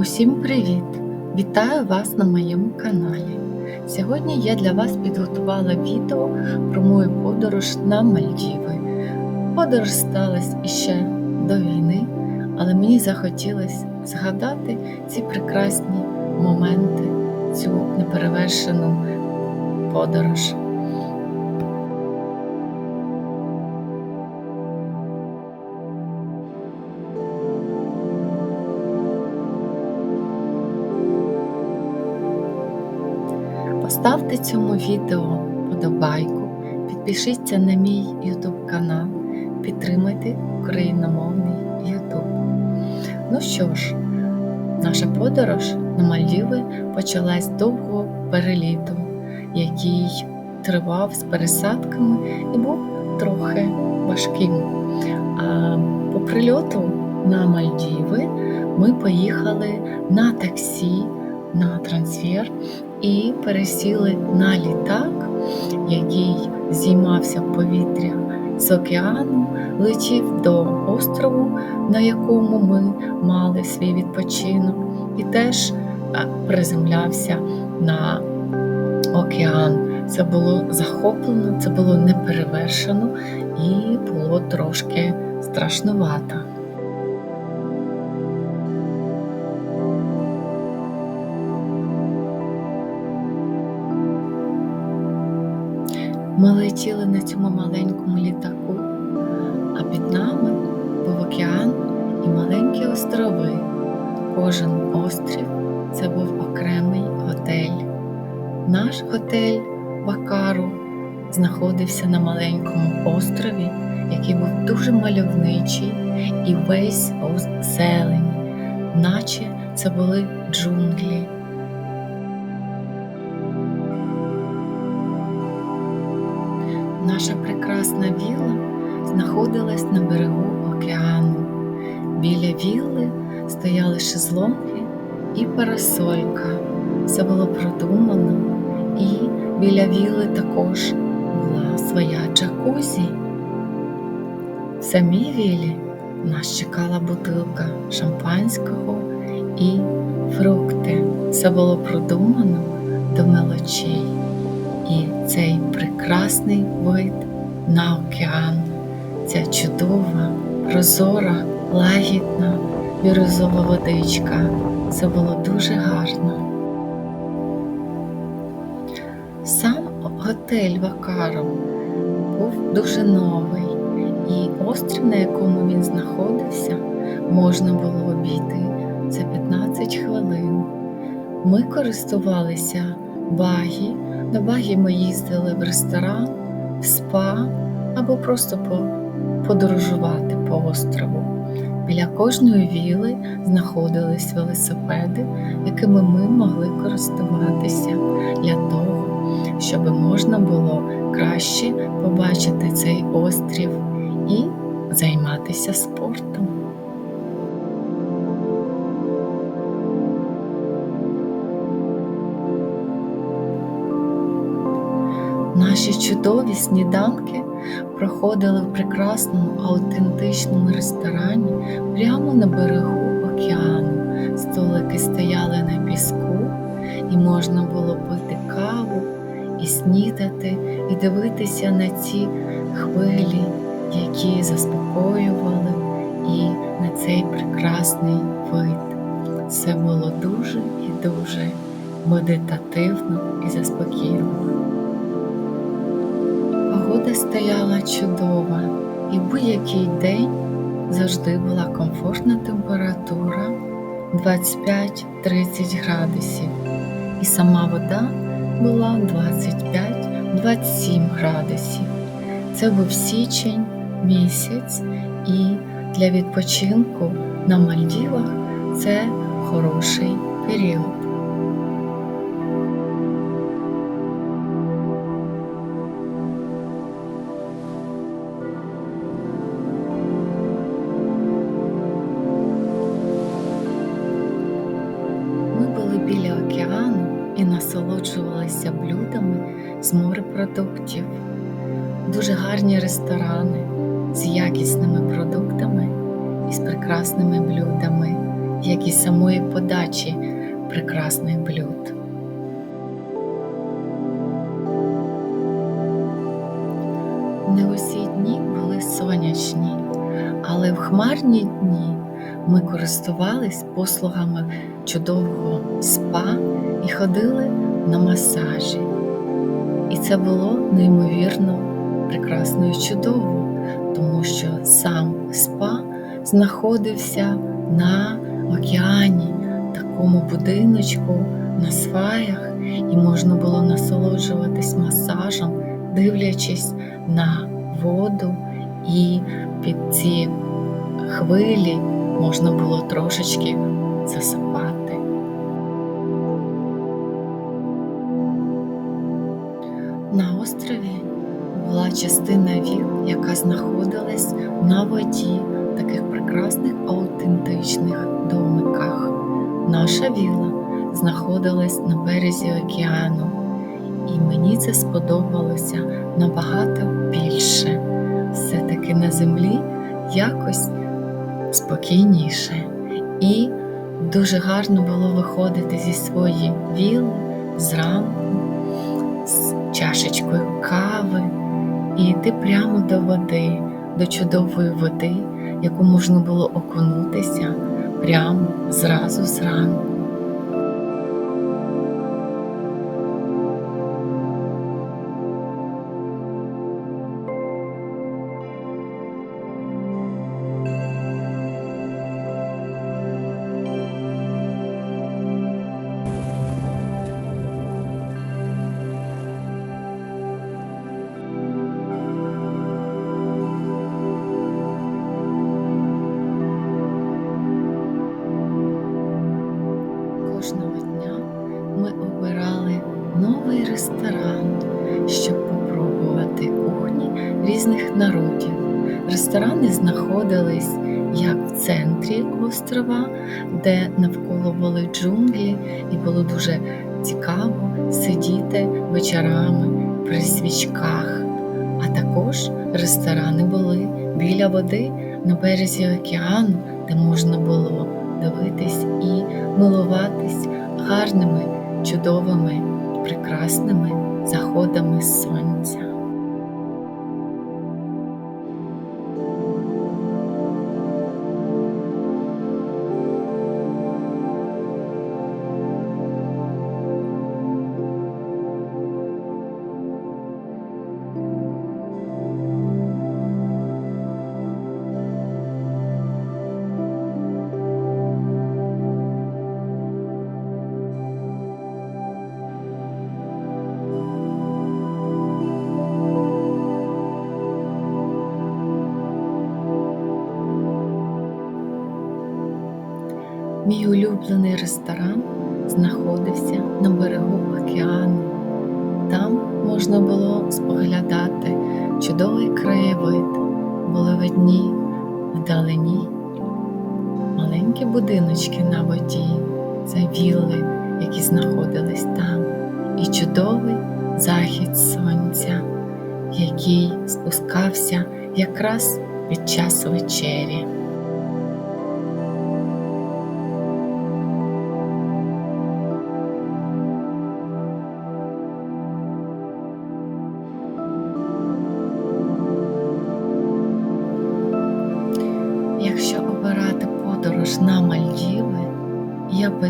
Усім привіт! Вітаю вас на моєму каналі. Сьогодні я для вас підготувала відео про мою подорож на Мальдіви. Подорож сталася іще до війни, але мені захотілося згадати ці прекрасні моменти, цю неперевершену подорож. Поставте цьому відео подобайку, підпишіться на мій YouTube канал, підтримайте україномовний YouTube. Ну що ж, наша подорож на Мальдіви почалась з довгого переліту, який тривав з пересадками і був трохи важким. А по прильоту на Мальдіви ми поїхали на таксі на трансфер і пересіли на літак, який зіймався в повітря з океану, летів до острову, на якому ми мали свій відпочинок, і теж приземлявся на океан. Це було захоплено, це було неперевершено і було трошки страшнувато. Ми летіли на цьому маленькому літаку, а під нами був океан і маленькі острови. Кожен острів це був окремий готель. Наш готель Бакару знаходився на маленькому острові, який був дуже мальовничий і весь у наче це були джунглі. Наша прекрасна вілла знаходилась на берегу океану. Біля вілли стояли шезлонги і парасолька. Все було продумано, і біля вілли також була своя джакузі. В самій вілі нас чекала бутилка шампанського і фрукти. Все було продумано до мелочей. І цей прекрасний вид на океан, ця чудова, прозора, лагідна бірюзова водичка. Це було дуже гарно. Сам готель Вакаром був дуже новий, і острів, на якому він знаходився, можна було обійти за 15 хвилин. Ми користувалися багі. На багі ми їздили в ресторан, в спа або просто подорожувати по острову. Біля кожної віли знаходились велосипеди, якими ми могли користуватися для того, щоб можна було краще побачити цей острів і займатися спортом. Наші чудові сніданки проходили в прекрасному аутентичному ресторані прямо на берегу океану. Столики стояли на піску, і можна було пити каву і снідати, і дивитися на ці хвилі, які заспокоювали, і на цей прекрасний вид. Це було дуже і дуже медитативно і заспокійливо. Погода стояла чудова, і будь-який день завжди була комфортна температура 25-30 градусів, і сама вода була 25-27 градусів. Це був січень місяць, і для відпочинку на Мальдівах це хороший період. З морепродуктів, дуже гарні ресторани з якісними продуктами і з прекрасними блюдами. як і самої подачі прекрасних блюд. Не усі дні були сонячні, але в хмарні дні ми користувались послугами чудового спа і ходили на масажі. І це було неймовірно прекрасно і чудово, тому що сам спа знаходився на океані, такому будиночку, на сваях, і можна було насолоджуватись масажем, дивлячись на воду, і під ці хвилі можна було трошечки засипати. На острові була частина віл, яка знаходилась на воді в таких прекрасних аутентичних домиках. Наша віла знаходилась на березі океану, і мені це сподобалося набагато більше. Все-таки на землі якось спокійніше. І дуже гарно було виходити зі своєї віли зранку чашечкою кави і йти прямо до води, до чудової води, яку можна було окунутися прямо зразу зранку. Ресторан, щоб попробувати кухні різних народів. Ресторани знаходились як в центрі острова, де навколо були джунглі, і було дуже цікаво сидіти вечорами при свічках. А також ресторани були біля води на березі океану, де можна було дивитись і милуватись гарними, чудовими, прекрасними заходами сонця. Мій улюблений ресторан знаходився на берегу океану. Там можна було споглядати чудовий краєвид, були видні вдалині, маленькі будиночки на воді, це вілли, які знаходились там, і чудовий захід сонця, який спускався якраз під час вечері.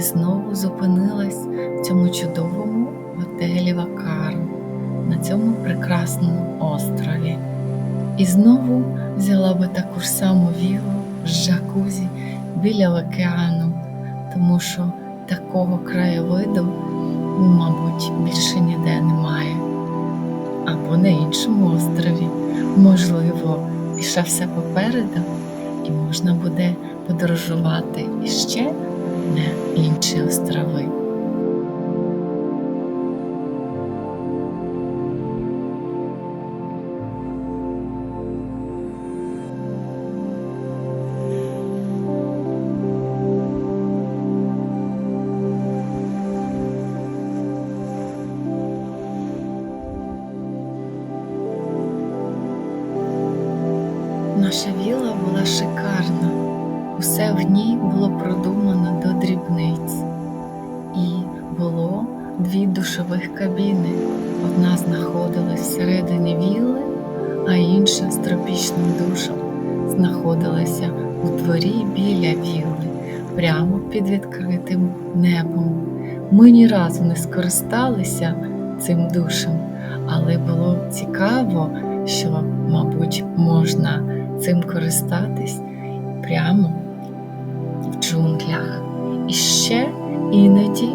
Я знову зупинилась в цьому чудовому готелі Вакарн на цьому прекрасному острові. І знову взяла би таку ж саму вілу з джакузі біля океану, тому що такого краєвиду, мабуть, більше ніде немає. Або на іншому острові, можливо, і все попереду і можна буде подорожувати іще на інші острови. Всередині а інша з тропічним душем знаходилася у дворі біля вілли, прямо під відкритим небом. Ми ні разу не скористалися цим душем, але було цікаво, що, мабуть, можна цим користатись прямо в джунглях. І ще іноді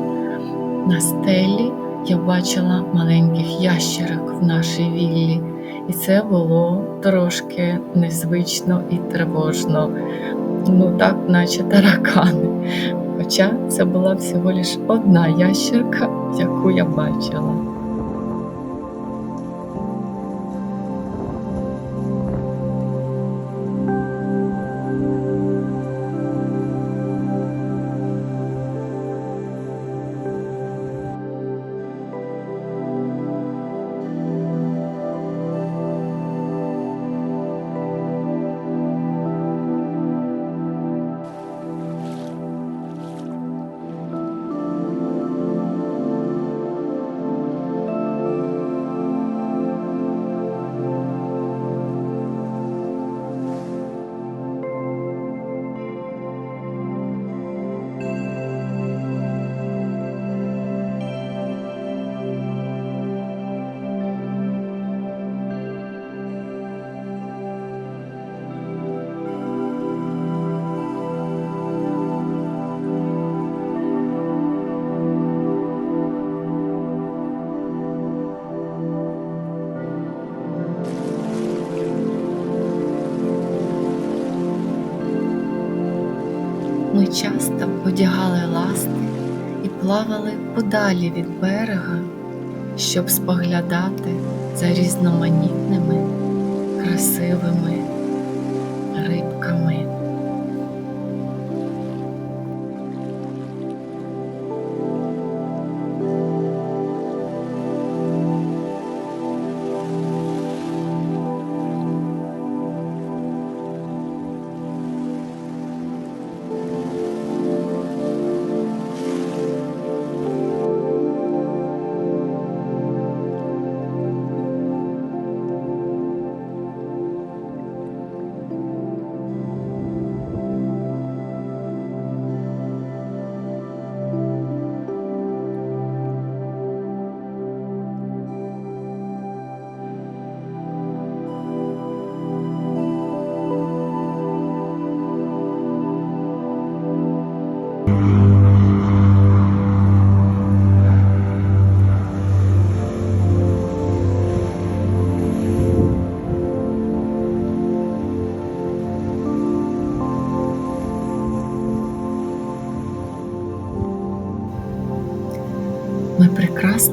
на стелі я бачила маленьких ящерок в нашій віллі, і це було трошки незвично і тривожно. Ну так, наче таракани. Хоча це була всього лиш одна ящерка, яку я бачила. Ми часто одягали ласти і плавали подалі від берега, щоб споглядати за різноманітними, красивими рибками.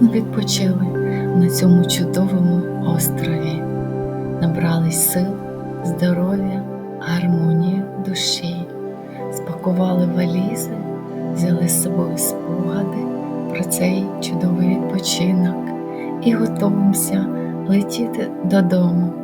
Прекрасно відпочили на цьому чудовому острові, набрались сил, здоров'я, гармонії душі, спакували валізи, взяли з собою спогади про цей чудовий відпочинок. І готуємося летіти додому.